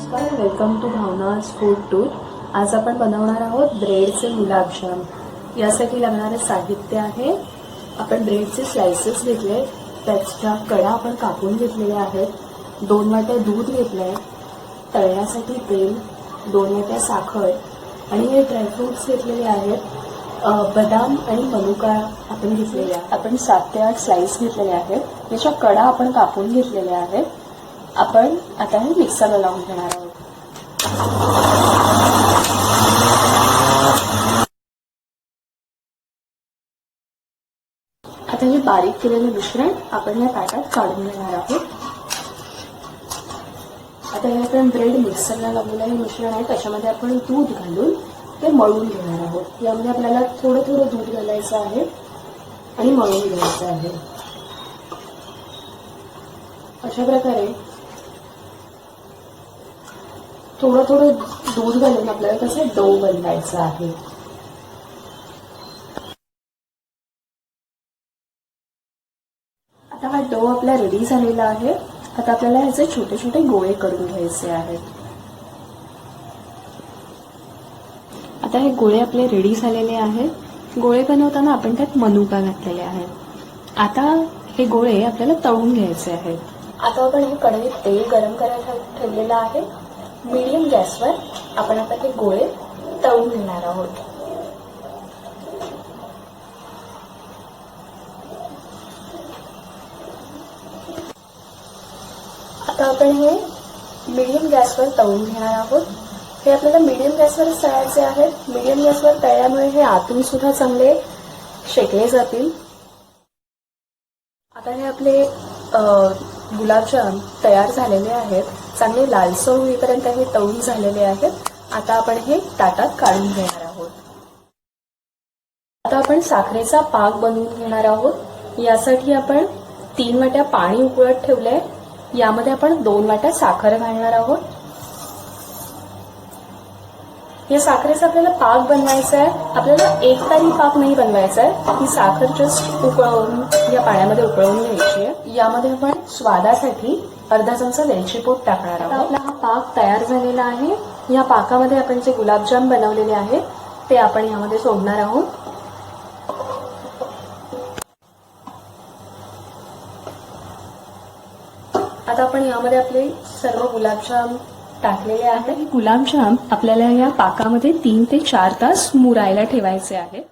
Welcome to Bhavana's food tour आज आपण बनवणार आहोत ब्रेडचे गुलाबजाम यासाठी लागणारे साहित्य आहे. आपण ब्रेडचे स्लायसेस घेतले त्याच्या कडा आपण कापून घेतलेल्या आहेत. दोन वाट्या दूध घेतलंय. तळण्यासाठी तेल दोन वाट्या साखर आणि हे ड्रायफ्रुट्स घेतलेले आहेत. बदाम आणि मनुका आपण घेतलेले आहेत. आपण सात ते आठ स्लाइस घेतलेले आहेत. याच्या कडा आपण कापून घेतलेल्या आहेत. आपण आता हे मिक्सरला लावून घेणार आहोत. आता हे बारीक केलेलं मिश्रण आपण या ताटात काढून घेणार आहोत. आता हे आपण ब्रेड मिक्सरला लावलेलं हे मिश्रण आहे त्याच्यामध्ये आपण दूध घालून ते मळून घेणार आहोत. यामध्ये आपल्याला थोडं थोडं दूध घालायचं आहे आणि मळून घ्यायचं आहे. अशा प्रकारे थोडं थोडं दूध घालून आपल्याला कसं डो बनवायचं आहे. आता हा डो आपला रेडी झालेला आहे. आता आपल्याला ह्याचे छोटे छोटे गोळे करून घ्यायचे आहेत. आता हे गोळे आपले रेडी झालेले आहेत. गोळे बनवताना आपण त्यात मनुका घातलेले आहेत. आता हे गोळे आपल्याला तळून घ्यायचे आहेत. आता आपण हे कढईत तेल गरम करायला ठेवलेलं आहे. मीडियम गॅसवर आपण आता हे गोळे तळून घेणार आहोत. आता आपण हे मीडियम गॅसवर तळून घेणार आहोत. हे आपल्याला मीडियम गॅसवरच तळायचे आहेत. मीडियम गॅसवर तळल्यामुळे हे आतून सुद्धा चांगले शेकले जातील. आता हे आपले गुलाबजाम तयार झालेले आहेत. चांगले लालसर होईपर्यंत हे तळून झालेले आहेत. आता आपण हे ताटात काढून घेणार आहोत. आता आपण साखरेचा पाक बनवून घेणार आहोत. यासाठी आपण तीन वाट्या पाणी उकळत ठेवलंय. यामध्ये आपण दोन वाट्या साखर घालणार आहोत. या साखरेचा आपल्याला पाक बनवायचा आहे. आपल्याला एक तारी पाक नाही बनवायचा आहे. ही साखर जस्ट उकळवून या पाण्यामध्ये उकळवून घ्यायची आहे. यामध्ये आपण स्वादासाठी अर्धा चमचा वेलची पूड टाकणार आहोत. आपला हा पाक तयार झालेला आहे. या पाकामध्ये आपण जे गुलाबजाम बनवलेले आहेत ते आपण यामध्ये सोडणार आहोत. आता आपण यामध्ये आपले सर्व गुलाबजाम टाकलेले आहेत हे गुलाबजाम आपल्याला या पाकामध्ये तीन ते चार तास मुरायला ठेवायचे आहेत